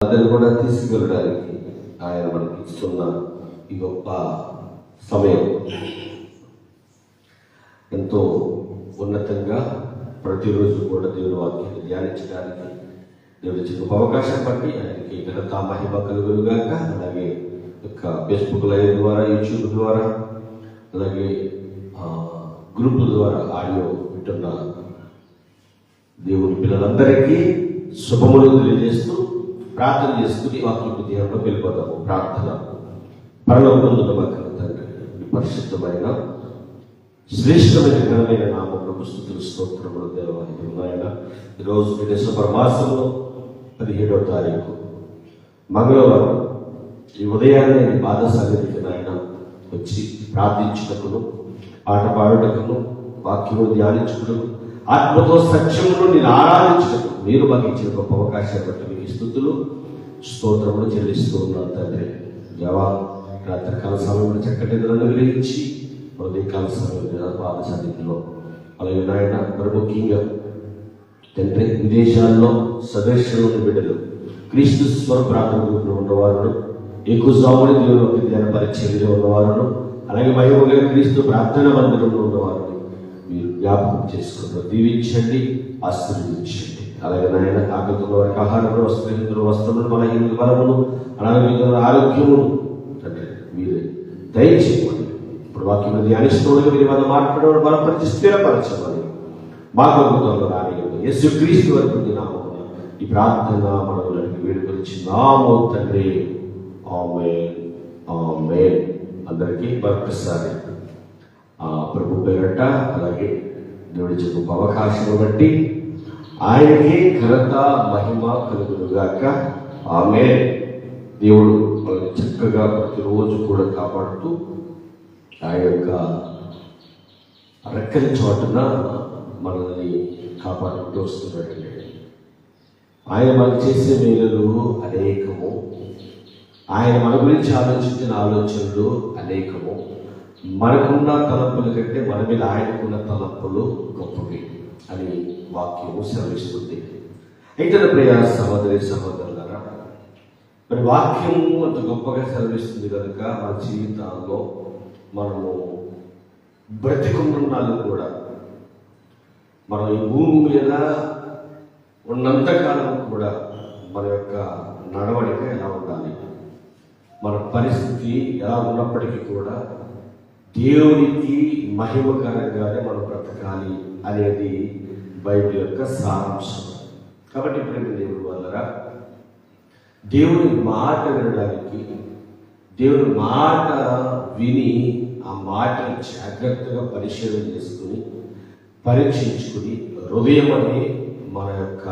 అతను కూడా తీసుకెళ్ళడానికి ఆయన మనకి ఇస్తున్న ఈ గొప్ప సమయం ఎంతో ఉన్నతంగా ప్రతిరోజు కూడా దేవుని వాక్యాన్ని ధ్యానించడానికి దేవుడి చిన్న అవకాశం బట్టి ఆయనకి ఘనత మహిమ కలుగులుగాక అలాగే యొక్క ఫేస్బుక్ లైవ్ ద్వారా యూట్యూబ్ ద్వారా అలాగే గ్రూపుల ద్వారా ఆడియో వింటున్న దేవుని పిల్లలందరికీ శుభములు తెలియజేస్తూ ప్రార్థన చేసుకుని వాక్యపు దేవుడు వెళ్ళిపోతాము ప్రార్థన. పరలోకంలో మాకు తండ్రి పరిశుద్ధమైన శ్రేష్టమైన ఘనమైన నామంలో స్థుతులు స్తోత్రములు దేవాలయం ఆయన ఈరోజు డిసెంబర్ మాసంలో పదిహేడవ తారీఖు. మంగళవారం. ఈ ఉదయాన్నే బాధ పాదసాగరికి నాయన వచ్చి ప్రార్థించినప్పుడు పాట పాడుటకును వాక్యము ధ్యానించుటకు ఆత్మతో సత్యమును నేను ఆరాధించుటకు మీరు మాకు ఇచ్చిన గొప్ప అవకాశాన్ని బట్టి మీకు స్థుతులు స్తోత్రములు చెల్లిస్తూ ఉన్నాను తండ్రి. జవా రాత్రికాల సమయంలో చక్కటి నిద్రను గ్రహించి ఉదయకాల సమయంలో పాద సన్నిధిలో అలాగే నాయన మరి ముఖ్యంగా తండ్రి విదేశాల్లో సదస్సులను బిడ్డలు క్రీస్తు స్వర ప్రాంతంలో ఉన్నవారును ఉన్నవారు ఎక్కువ సాగుని దేవుని ధ్యాన పరిచర్యలో ఉన్నవారు అలాగే మహిమగా క్రీస్తు ప్రార్థన మందిరంలో ఉన్నవారిని మీరు జ్ఞాపకం చేసుకున్నారు దీవించండి ఆశీర్వదించండి. అలాగే నాయన ఆకలితున్న వారికి ఆహారములు వస్త్రహితులు వస్త్రములు మన బలములు బలమును అలాగే మిగతా ఆరోగ్యమును తండ్రి మీరే దయచేయమని ఇప్పుడు వాక్యం ధ్యానిస్తున్న మీరు మన మాట్లాడడం బలపరిచి స్థిరపరచమని మా ప్రభుత్వంలో రానివ్వండి యేసు క్రీస్తు వరకు నామమున ఈ ప్రార్థన మనవులకి వేడుకొచ్చి నామో తండ్రి. ఆమె ఆమె అందరికీ మరొకసారి ఆ ప్రభు పేరట అలాగే దేవుడి చెప్పు అవకాశం బట్టి ఆయనకి ఘనత మహిమ కలుగునుగాక ఆమె దేవుడు మనల్ని చక్కగా ప్రతిరోజు కూడా కాపాడుతూ ఆయన యొక్క రెక్కల చోటున మనల్ని కాపాడుకుంటూ వస్తున్నాడండి ఆయన మనకు చేసే మేలులు అనేకము. ఆయన మన గురించి ఆలోచించిన ఆలోచనలు అనేకము. మనకున్న తలంపుల కంటే మన మీద ఆయనకున్న తలంపులు గొప్పవి అని వాక్యము శ్రవిస్తుంది అయితే నా ప్రియ సహోదరి సహోదరులరా మరి వాక్యము అంత గొప్పగా సెలవిస్తుంది కనుక మన జీవితాల్లో మనము బ్రతికున్నాళ్ళు కూడా. మనం ఈ భూమి మీద ఉన్నంతకాలం కూడా మన యొక్క నడవడిక ఎలా మన పరిస్థితి ఎలా ఉన్నప్పటికీ కూడా దేవునికి మహిమకరంగానే మనం బ్రతకాలి అనేది బైబిల్ యొక్క సారాంశం. కాబట్టి ప్రేమ దేవుడు వల్లరా దేవుని మాట వినడానికి దేవుని మాట విని ఆ మాటను జాగ్రత్తగా పరిశీలన చేసుకుని పరీక్షించుకుని హృదయం అనే మన యొక్క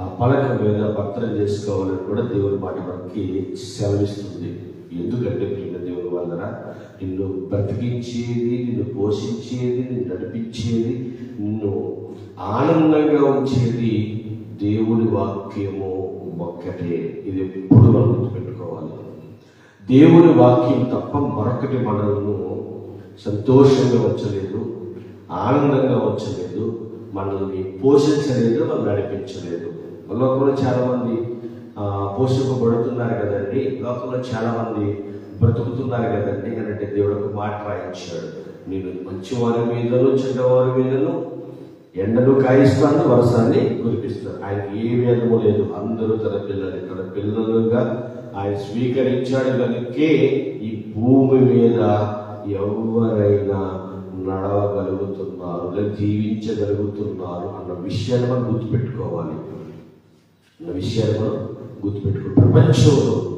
ఆ పలక మీద భర్తన చేసుకోవాలని కూడా దేవుని మాట మనకి సెలవిస్తుంది. ఎందుకంటే ప్రియ దేవుని వలన నిన్ను బ్రతికించేది నిన్ను పోషించేది నిన్ను నడిపించేది నిన్ను ఆనందంగా ఉంచేది దేవుడి వాక్యము ఒక్కటే. ఇది ఎప్పుడు మనం గుర్తుపెట్టుకోవాలి. దేవుని వాక్యం తప్ప మరొకటి మనము సంతోషంగా వచ్చలేదు ఆనందంగా వచ్చలేదు మనల్ని పోషించలేదు మనం నడిపించలేదు. లోకంలో చాలామంది పోషింపబడుతున్నారు కదండి. లోకంలో చాలామంది బ్రతుకుతున్నారు కదండి. అంటే దేవుడు ఒక మాట రాయించాడు. నేను మంచివారి మీదను చెడ్డవారి మీదను ఎండను కాయిస్తాను వర్షాన్ని కురిపిస్తాను. ఆయనకి ఏ వేదము లేదు. అందరూ తన పిల్లలు తన పిల్లలుగా ఆయన స్వీకరించాడు కనుకే ఈ భూమి మీద ఎవరైనా నడవగలుగుతున్నారు. లేదా జీవించగలుగుతున్నారు అన్న విషయాన్ని మనం గుర్తుపెట్టుకోవాలి. అన్న విషయాన్ని మనం గుర్తుపెట్టుకోవాలి. ప్రపంచంలో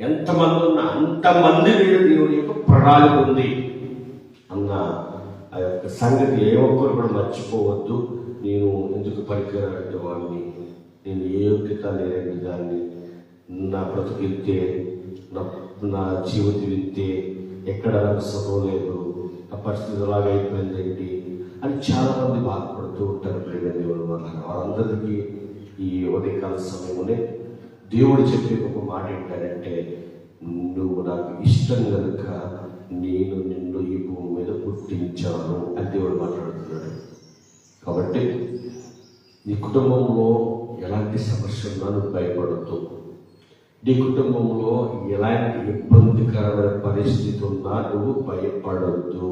ఎంతమంది ఉన్నా అంతమంది మీద దేవుని యొక్క ప్రణాళిక ఉంది అన్న ఆ యొక్క సంగతి ఏ ఒక్కరు కూడా మర్చిపోవద్దు. నేను ఎందుకు పనికిరాని వాడిని నేను ఏ యోగ్యత లేని దాన్ని నా బ్రతుకు నా నా జీవితం ఇంతే ఎక్కడ నాకు సుఖం లేదు. నా పరిస్థితి అలాగే అయిపోయింది ఏంటి అని చాలా మంది బాధపడుతూ ఉంటారు. ప్రేమ దేవుడు వల్ల వారందరికీ ఈ ఉదయకాల సమయంలోనే దేవుడు చెప్పే ఒక మాట ఏంటంటే నువ్వు నాకు ఇష్టం కనుక నేను నిన్ను ఈ భూమి మీద పుట్టించాను అని దేవుడు మాట్లాడుతున్నాడు. కాబట్టి నీ కుటుంబంలో ఎలాంటి సమస్య ఉన్నా నువ్వు భయపడద్దు. నీ కుటుంబంలో ఎలాంటి ఇబ్బందికరమైన పరిస్థితి ఉన్నా నువ్వు భయపడొద్దు.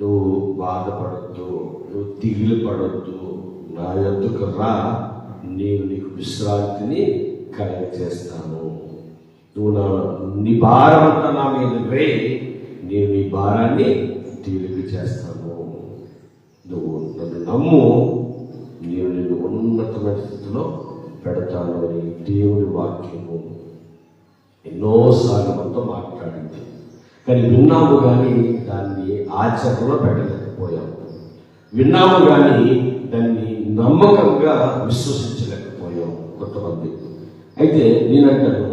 నువ్వు బాధపడద్దు. నువ్వు దిగులు పడొద్దు నా ఎందుకు రా. నేను నీకు విశ్రాంతిని కలగ చేస్తాను నువ్వు నా నీ భారం అంతా నా మీద వే నేను నీ భారాన్ని తేలిక చేస్తాను నువ్వు నన్ను నమ్ము. నేను నేను ఉన్నతమైన స్థితిలో పెడతాను అని వాక్యము ఎన్నోసార్లు మనతో మాట్లాడింది. కానీ విన్నాము కానీ దాన్ని ఆచరణలో పెట్టలేకపోయాము విన్నాము కానీ దాన్ని నమ్మకంగా విశ్వసించలేకపోయాము కొంతమంది. అయితే నేనంటాను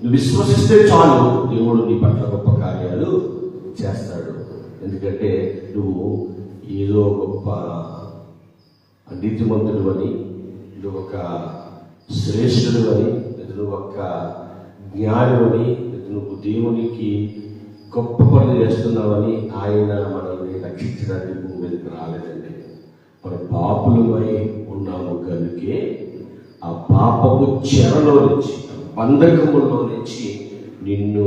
నువ్వు విశ్వసిస్తే చాలు దేవుడు నీ పట్ల గొప్ప కార్యాలు చేస్తాడు. ఎందుకంటే నువ్వు ఏదో గొప్ప నీతిమంతుడు అని నువ్వు ఒక శ్రేష్ఠుడు అని ఇతడు ఒక్క ఒక జ్ఞాని అని లేదా దేవునికి గొప్ప పనులు చేస్తున్నామని ఆయన మనల్ని రక్షించడానికి భూమి మీదకి రాలేదండి. మన పాపులమై ఉన్నాము కనుకే ఆ పాపపు చెరలో నుంచి బంధకములో నుంచి నిన్ను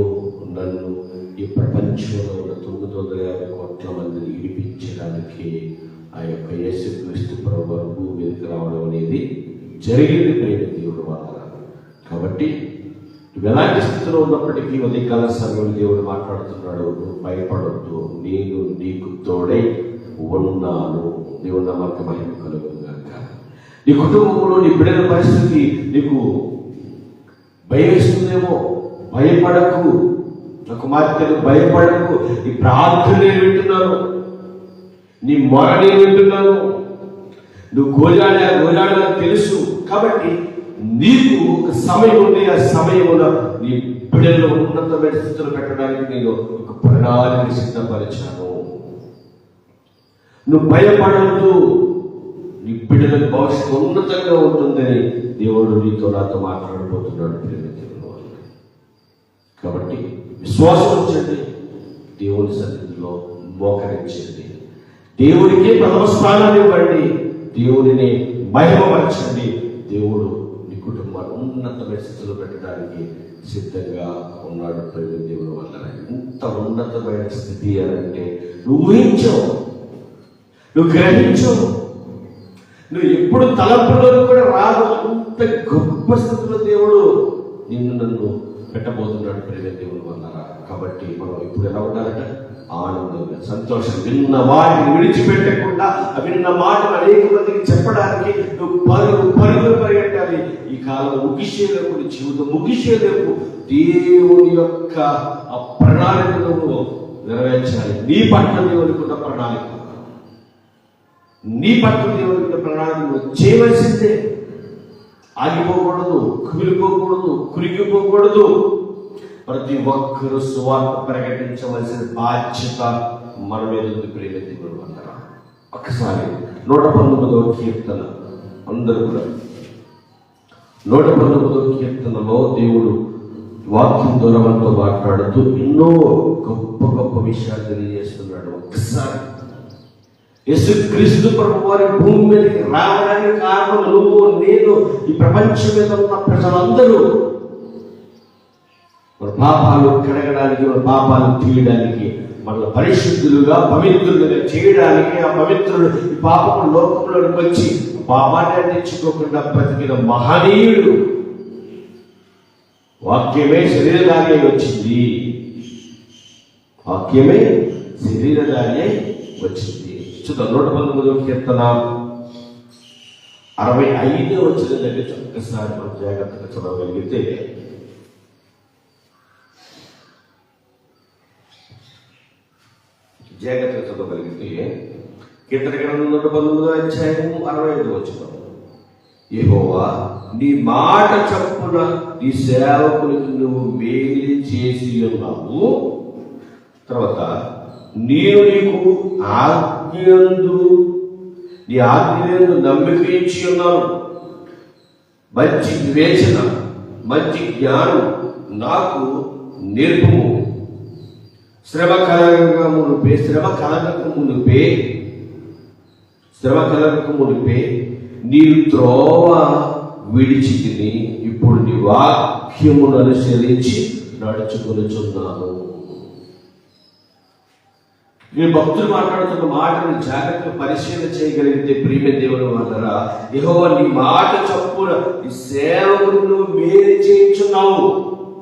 నన్ను ఈ ప్రపంచంలో ఉన్న తొమ్మిది వందల యాభై కోట్ల మందిని విడిపించడానికి ఆ యొక్క యేసుక్రీస్తు ప్రభు వారు భూమి మీదకి రావడం అనేది జరిగింది ప్రేమ దేవుడు మాట్లాడాలి కాబట్టి నువ్వు ఎలాంటి స్థితిలో ఉన్నప్పటికీ ఉదయకాల సమయంలో దేవుడు మాట్లాడుతున్నాడు నువ్వు భయపడొద్దు నేను నీకు తోడై ఉన్నాను. దేవుడు నమ్మక మహిమ కలుగుగాక నీ కుటుంబంలో నీ బిడ్డల పరిస్థితి నీకు భయం వేస్తుందేమో భయపడకు. నా కుమార్తెలు భయపడకు. నీ ప్రార్థన నేను వింటున్నాను. నీ మొర నేను వింటున్నాను. నువ్వు గోజాడా గోజాడా తెలుసు. కాబట్టి నీకు ఒక సమయం ఉంది. ఆ సమయంలో నీ బిడ్డల్లో ఉన్నతమైన స్థితిలో పెట్టడానికి నేను ఒక ప్రణాళిక సిద్ధపరిచాను. నువ్వు భయపడవద్దు. నీ బిడ్డల భవిష్యత్తు ఉన్నతంగా ఉంటుందని దేవుడు నీతో నాతో మాట్లాడబోతున్నాడు. కాబట్టి విశ్వాసం ఉంచండి. దేవుని సన్నిధిలో మోకరించండి. దేవుడికి ప్రథమ స్థానాన్ని ఇవ్వండి. దేవుడిని మహిమపరచండి. ఉన్నతమైన స్థితిలో పెట్టడానికి సిద్ధంగా ఉన్నాడు ప్రేమ దేవుడు వల్ల ఇంత ఉన్నతమైన స్థితి అంటే నువ్వు ఊహించవు. నువ్వు గ్రహించవు. నువ్వు ఎప్పుడు తలంపులో కూడా రాదు. అంత గొప్ప స్థితిలో దేవుడు నిన్ను నన్ను పెట్టబోతున్నాడు ప్రేమ దేవుడు వల్ల కాబట్టి మనం ఇప్పుడు ఎలా ఉండాలంట ఆనందంగా సంతోషం విన్న వాటిని విడిచిపెట్టకుండా విన్న మాటలు అనేక మందికి చెప్పడానికి నువ్వు పరుగు పరుగులు పరిగెట్టాలి. కాలం ముగిసేలకు నీ జీవితం ముగిసేలకు దేవుని యొక్క ఆ ప్రణాళికను నెరవేర్చాలి. నీ పట్ల దేవునికున్న ప్రణాళిక. నీ పట్ల దేవునికున్న ప్రణాళిక చేయవలసిందే. ఆగిపోకూడదు కుమిలిపోకూడదు కురిగిపోకూడదు. ప్రతి ఒక్కరూ సువార్త ప్రకటించవలసిన బాధ్యత మన మీద ఉంది ప్రేమ దేవుడు. వల్ల ఒకసారి నూట పంతొమ్మిదవ కీర్తన. అందరూ కూడా నూట పంతొమ్మిదవ కీర్తనలో దేవుడు వాక్యం ద్వారా మనతో మాట్లాడుతూ ఎన్నో గొప్ప గొప్ప విషయాలు తెలియజేస్తున్నాడు. ఒక్కసారి. యేసుక్రీస్తు ప్రభు వారి భూమి మీదకి రావడానికి కారణం నువ్వు నేను ఈ ప్రపంచం మీద ఉన్న ప్రజలందరూ మన పాపాలు కడగడానికి మన పాపాలు తీయడానికి మనల్ని పరిశుద్ధులుగా పవిత్రులుగా చేయడానికి ఆ పవిత్రుడు పాపము లోకంలోకి వచ్చి పాపాన్ని అందించుకోకుండా బ్రతికిన మహనీయుడు. వాక్యమే శరీరధారి వచ్చింది. వాక్యమే శరీరధారి వచ్చింది. చూద్దాం నూట పంతొమ్మిదో కీర్తన. అరవై ఐదు వచ్చిన దగ్గర ఒక్కసారి మనం జాగ్రత్తగా చదవగలిగితే జాగ్రత్తగా చదవగలిగితే కీర్తన గ్రంథం నూట పంతొమ్మిదో అధ్యాయము అరవై ఐదు వచ్చిన ఏహోవా నీ మాట చప్పున నీ సేవకులకు నువ్వు మేలు చేసి ఉన్నావు. తర్వాత నేను నీకు ఆజ్ఞందు నీ ఆజ్ఞందు నమ్మిక ఇచ్చి ఉన్నాను. మంచి వివేచన మంచి జ్ఞానం నాకు నేర్పు. శ్రమ కలగక మునిపే శ్రమ కలగక మునిపే శ్రమ కలగక మునిపే నీ త్రోవ విడిచితిని ఇప్పుడు నీ వాక్యమును అనుసరించి నడుచుకొనుచున్నాను. నేను భక్తులు మాట్లాడుతున్న మాటను జాగ్రత్తగా పరిశీలన చేయగలిగితే ప్రియమ దేవుడు అన్నారా యెహోవా నీ మాట చప్పున ఈ సేవకుడు నువ్వు మేలు చేయించున్నావు.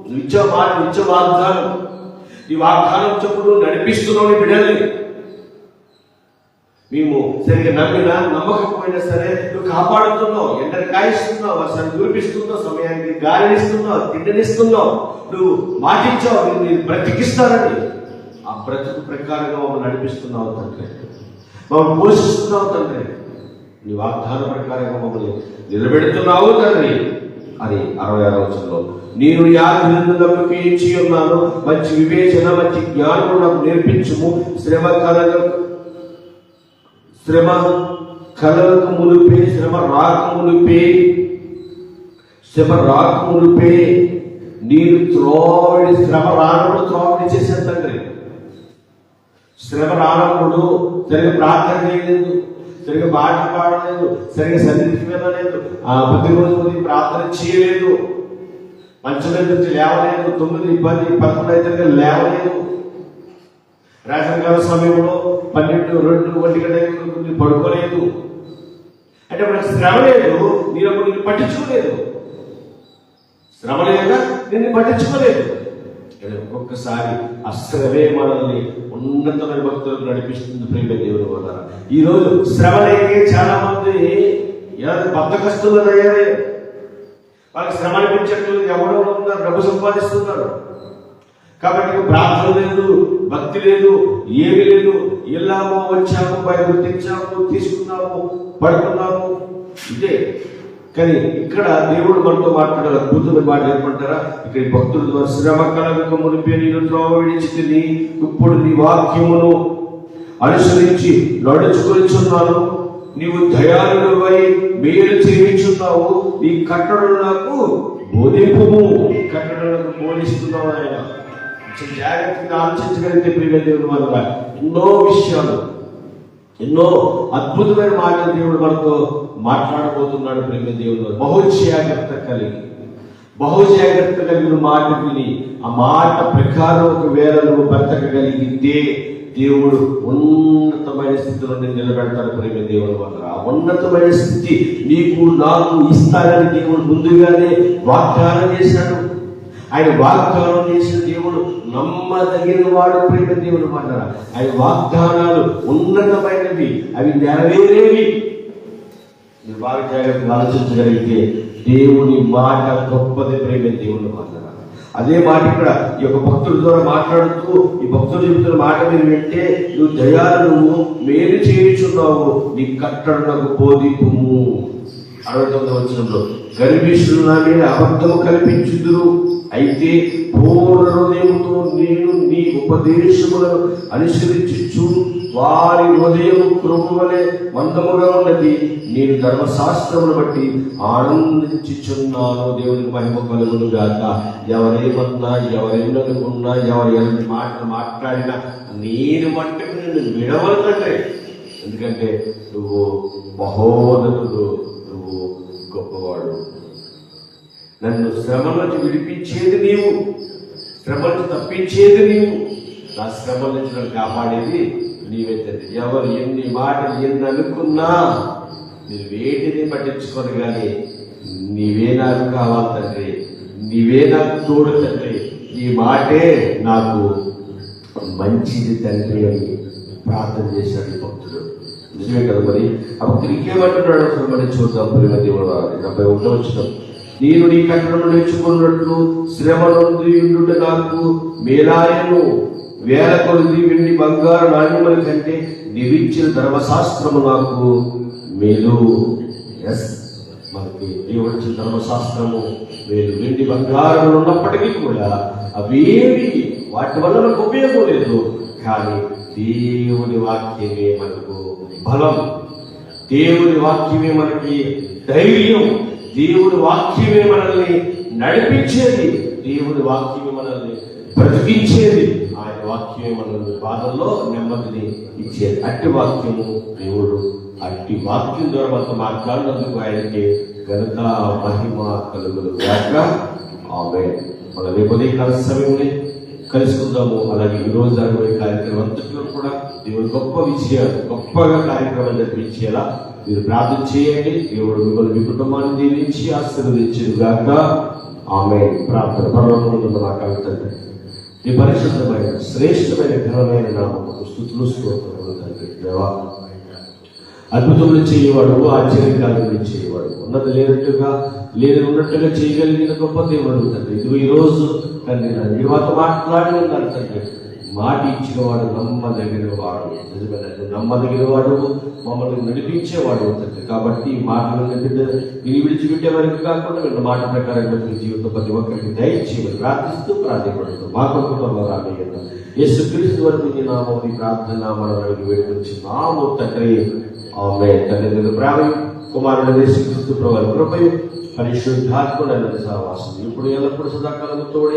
నిత్య ఇచ్చే మాట నిత్య వాగ్దానం ఈ వాగ్దానం చెప్పుడు నడిపిస్తున్నావు నీ బిడ్డల్ని. మేము సరిగ్గా నమ్మినా నమ్మకపోయినా సరే నువ్వు కాపాడుతున్నావు ఎండని కాయిస్తున్నావు వర్షాన్ని కురిపిస్తున్నావు సమయానికి గాలినిస్తున్నావు తిండినిస్తున్నావు. నువ్వు మాటించావు నేను బ్రతికిస్తానని ఆ బ్రతుకు ప్రకారంగా మమ్మల్ని నడిపిస్తున్నావు తండ్రి. మమ్మల్ని పోషిస్తున్నావు తండ్రి. నీ వాగ్దాన ప్రకారంగా మమ్మల్ని నిలబెడుతున్నావు తండ్రి. అని అరవై ఆరో వచనంలో. నేను యాదలకు ఇచ్చి ఉన్నాను. మంచి వివేచన మంచి జ్ఞానం నాకు నేర్పించుము. శ్రమ కలగకు శ్రమ కలలకు మునిపే శ్రమ రాక మునిపే శ్రమ రాక మునిపే. నీరు త్రోవడి శ్రమ రానప్పుడు త్రోవడి చేసే తండ్రి. శ్రమ రానప్పుడు సరిగా ప్రార్థన చేయలేదు సరిగా పాట పాడలేదు సరిగా సన్నిధికి వెళ్ళలేదు ఆ ప్రతి ప్రార్థన చేయలేదు. మంచం మీద నుంచి లేవలేదు తొమ్మిది పది పదకొండు అయితే లేవలేదు. రేషన్ కార్డు సమయంలో పన్నెండు రెండు ఒంటి గంట పడుకోలేదు. అంటే మనకు శ్రమ లేదు నేను అప్పుడు నిన్ను పట్టించుకోలేదు. శ్రమ లేదా నిన్ను పట్టించుకోలేదు. ఒక్కొక్కసారి ఆ శ్రమే మనల్ని ఉన్నతమైన భక్తులకు నడిపిస్తుంది ప్రేమ దేవుని వల్ల ఈరోజు రోజు శ్రమ లేకే చాలా మంది ఎలా బద్దకస్తులు అయ్యారే వాళ్ళకి శ్రమ అనిపించట్లేదు ఎవరో ఉన్నారు డబ్బు సంపాదిస్తున్నారు. కాబట్టి ప్రార్థన లేదు భక్తి లేదు ఏమి లేదు. వెళ్ళాము వచ్చాము బయట తెచ్చాము తీసుకున్నాము పడుకున్నాము. ఇదే. కానీ ఇక్కడ దేవుడు మనతో మాట్లాడారు అద్భుతమైన మాట ఏమంటారా ఇక్కడ భక్తుల ద్వారా శ్రమ కలగక మునిపే నేను త్రోవ విడిచి ఇప్పుడు నీ వాక్యమును అనుసరించి నడుచుకొనిచున్నాను నీవు దయాళుడవై మేలు చేయించున్నావు. నీ కట్టడలు నాకు బోధింపుము. కట్టడలకు బోధిస్తున్నావు ఆయన కొంచెం జాగ్రత్తగా ఆలోచించగలిగితే ప్రియ దేవుడు వల్ల ఎన్నో విషయాలు ఎన్నో అద్భుతమైన మాటలు దేవుడు మనతో మాట్లాడబోతున్నాడు ప్రేమ దేవుడు. బహుజాగ్రత్త కలిగి బహుజాగ్రత్త కలిగిన మాట విని ఆ మాట ప్రకారం ఒకవేళ నువ్వు బ్రతకగలిగితే దేవుడు ఉన్నతమైన స్థితిలో నేను నిలబెడతాను ప్రేమ దేవుడు వల్ల. ఆ ఉన్నతమైన స్థితి నీకు నాకు ఇస్తానని దేవుడు ముందుగానే వాగ్దానం చేశాడు. ఆయన వాగ్దానం చేసిన దేవుడు నమ్మదగిన వాడు ప్రేమ దేవుడు మాట ఆయన వాగ్దానాలు ఉన్నతమైనవి. అవి నెరవేరేవి. మీరు బాగా జాగ్రత్తగా ఆలోచించగలిగితే దేవుని మాట గొప్పది ప్రేమ దేవుడు మాట అదే మాట ఇక్కడ ఈ యొక్క భక్తుల ద్వారా మాట్లాడుతూ ఈ భక్తులు చెబుతున్న మాట మీరు వింటే నువ్వు దయాలు నువ్వు మేలు చేయుచున్నావు నీ కట్టడలకు బోధిపుము. అరవై తొమ్మిది వచ్చినంలో గర్భిష్ఠులు నా మీద అబద్ధము కల్పించుదురు. అయితే పూర్ణ హృదయముతో నేను నీ ఉపదేశములను అనుసరించు వారి హృదయం కృపవలే మందముగా ఉన్నది. నేను ధర్మశాస్త్రమును బట్టి ఆనందించుచున్నాను. దేవునికి మహిమ కలుగును గాక. ఎవరేమన్నా ఎవరెన్ననుకున్నా ఎవరు ఎలాంటి మాటలు మాట్లాడినా నేను మట్టుకు నేను విడవలనంటే ఎందుకంటే నువ్వు మహోదతుడు నువ్వు గొప్పవాడు. నన్ను శ్రమ నుంచి విడిపించేది నీవు. శ్రమ నుంచి తప్పించేది నీవు. నా శ్రమ నుంచి నన్ను కాపాడేది నీవే తండ్రి ఎవరు ఎన్ని మాటలు ఎన్ని అనుకున్నా నేను వేటిని పట్టించుకోను కానీ నీవే నాకు కావాలి తండ్రి. నీవే నాకు తోడు తండ్రి. ఈ మాటే నాకు మంచిది తండ్రి అని ప్రార్థన చేశాడు భక్తుడు. నిజమే కదా మరి? ఆ భక్తుడు ఇంకేమంటున్నాడు అసలు మరి చూద్దాం. ప్రేమది డెబ్బై ఒకటో వచ్చినాం నేను నీ కట్టడం నేర్చుకున్నట్లు శ్రమ నుండి నాకు మేలాయను వేల కొద్ది వెండి బంగారు నాణ్యముల కంటే నివించిన ధర్మశాస్త్రము నాకు మేలు. ఎస్ మనకి దేవుడిచ్చిన ధర్మశాస్త్రము వేలు వెండి బంగారములు ఉన్నప్పటికీ కూడా అవేవి వాటి వల్ల మనకు ఉపయోగం లేదు. కానీ దేవుని వాక్యమే మనకు బలం. దేవుని వాక్యమే మనకి ధైర్యం. దేవుని వాక్యమే మనల్ని నడిపించేది. దేవుని వాక్యమే మనల్ని బ్రతికించేది. ఆయన వాక్యమే మన బాధల్లో నెమ్మదిని ఇచ్చేది. అట్టి వాక్యము దేవుడు. అట్టి వాక్యం ద్వారా మనతో మాట్లాడినందుకు ఆయనకి ఘనత మహిమ కలుగులు గాక ఆమె మన రేపటి కాల సమయంలో కలుసుకుందాము. అలాగే ఈ రోజు జరగబోయే కార్యక్రమం అంతట్లో కూడా దేవుడు గొప్ప విజయాలు గొప్పగా కార్యక్రమం జరిపించేలా మీరు ప్రార్థన చేయండి. దేవుడు మిమ్మల్ని మీ కుటుంబాన్ని దీవించి ఆశీర్వదించేది గాక ఆమె ప్రార్థన ఉంటుంది మా కవితండి నీ పరిశుద్ధమైన శ్రేష్టమైన ఘనమైన నామకు స్థుతులు స్తోత్రములు తండ్రి దేవా అద్భుతములు చేయవాడు ఆశ్చర్యకాలను చేయవాడు. ఉన్నది లేనట్టుగా లేని ఉన్నట్టుగా చేయగలిగిన గొప్ప దేవుడు తండ్రి ఇదిగో ఈరోజు తండ్రి నా యువత మాట్లాడి ఉన్నారు తండ్రి. మాట ఇచ్చిన వాడు నమ్మదగిన వాడు నిజమేనండి నమ్మదగిన వాడు మమ్మల్ని నడిపించేవాడు అవుతుంది కాబట్టి ఈ మాటలు బిడ్డ మీరు విడిచిపెట్టే వరకు కాకుండా వీళ్ళ మాట ప్రకారం మీ జీవితం ప్రతి ఒక్కరికి దయచేయమని ప్రార్థిస్తూ ప్రార్థపడుతూ మా కుటుంబంలో రాబోయేది యేసు క్రీస్తు వరకు నీ నామం నీ ప్రార్థన మనల్ని వేడుకొచ్చి నామం తండ్రి ఆమె తండ్రి ప్రాణం కుమారుడు యేసు క్రీస్తు ప్రభు కృపయు పరిశుద్ధాత్ముడైన సహవాసం ఇప్పుడు ఎల్లప్పుడూ సదాకాలము తోడే